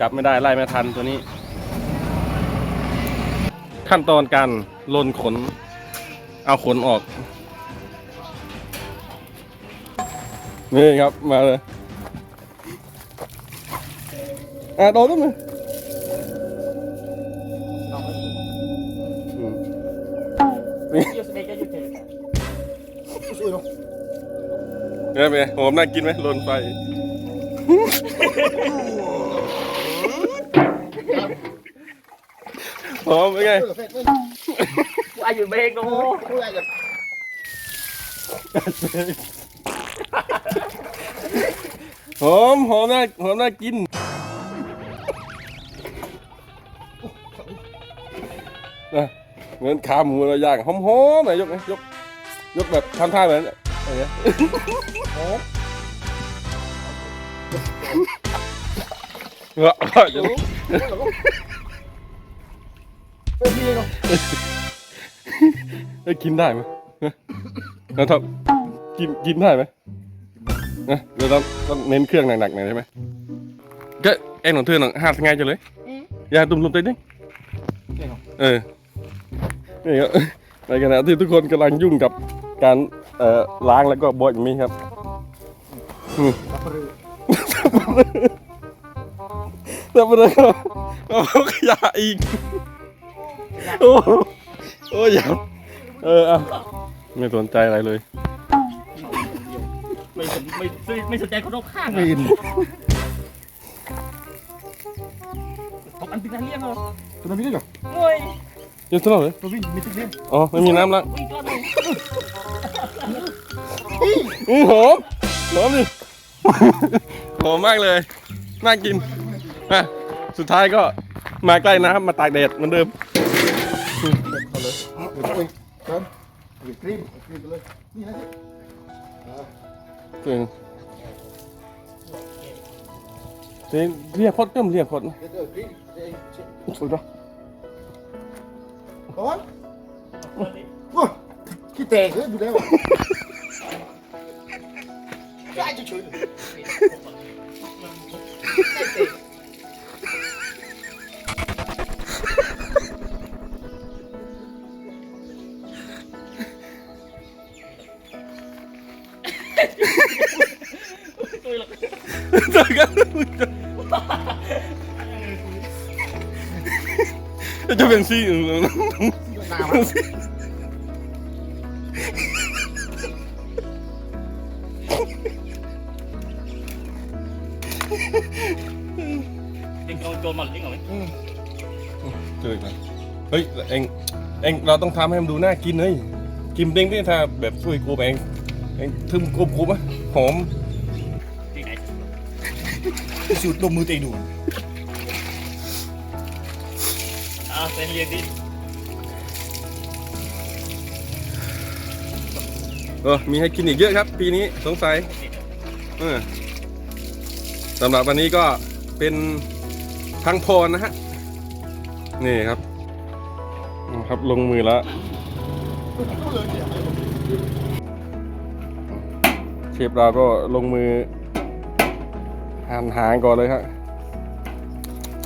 จับไม่ได้ไล่ไม่ทันตัวนี้ ขั้นตอนการลนขน เอาขนออกนี่ครับมาเลยอะโดนด้วยมั้ยอืมนี่ Io sveglia io te. ช่วยเนาะเนี่ยเป็นไงหอมน่ากินไหมลนไฟ หอมเป็นไงช่วยเฟซไม่ Ayo baik no. ช่วยอะไรหอมหอมน่าหอมน่ากินนะเหมือนขาหมูเราย่างหอมหอมหน่อยยกไหมยกยกแบบทำท่าเหมือนอะไรเงี้ยหอมเออเดี๋ยว เฟซพี่เนาะได้กินได้ไหมนะแล้วทำกินกินได้ไหมนะเดี๋ยวต้องต้องเน้นเครื่องหนักๆหน่อยใช่ไหมก็เอ็นของเธอหนังหัดง่ายจังเลยอย่าตุ่มๆเต้นดิเออนี่ครับในขณะที่ทุกคนกำลังยุ่งกับการเอ่อล้างแล้วก็บดอย่างนี้ครับรับปรือแล้วไปเลยครับเอาขยะอีก โอ้โหโอ้ยอย่าเออเอาไม่สนใจอะไรเลย ไม่สนไม่ไม่ไม่สนใจคนรอบข้างไม่อะยินตกอันเป็นอันเลี้ยงเหรอตัวนี้เหรอโอ้ยยืนสนอเลยตัววิ่งมีติ๊กเลี้ยงอ๋อไม่มีน้ำละวิ่งกลับเลยอือหอมหอมดิหอมมากเลยน่ากินอะสุดท้ายก็มาใกล้น้ำมาตากแดดเหมือนเดิมเอา เลยเดี๋ยวไปกันหยิบครีมครีมไปเลยนี่นะจริงจริงเรียกพดก็เรียกพดนะเดี๋ยวครีมเดี๋ยวเช็ดสุดยอดก่อนว้าขี้แต เจอกันเฮ้ยเองเองเราต้องทำให้มันดูน่ากินเฮ้ยกินเด้งดิถ้าแบบช่วยกูเองเอง ทึมกรุบกรุบอะหอมที่ไหนสูตรลงมือเตะดูอ่าเป็นเรียงดิเออมีให้กินอีกเยอะครับ ปีนี้สงสัยเออสำหรับวันนี้ก็เป็นพังพรนะฮะ นี่ครับครับลงมือแล้วเชฟเราก็ลงมือหั่นหางก่อนเลยครับ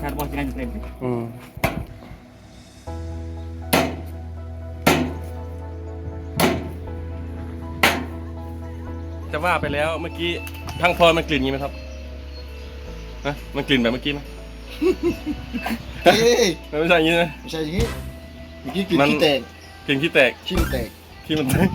งานบอลงานอยู่เต็มอืมจะว่าไปแล้วเมื่อกี้พังพรมันกลิ่นอย่างนี้ไหมครับฮะมันกลิ่นแบบเมื่อกี้ไหมเฮ้ยไม่ใช่อย่างนี้นะไม่ใช่อย่างนี้เมื่อกี้กินมันขี้แตกกลิ่นขี้แตกขี้แตกขี้มันแตก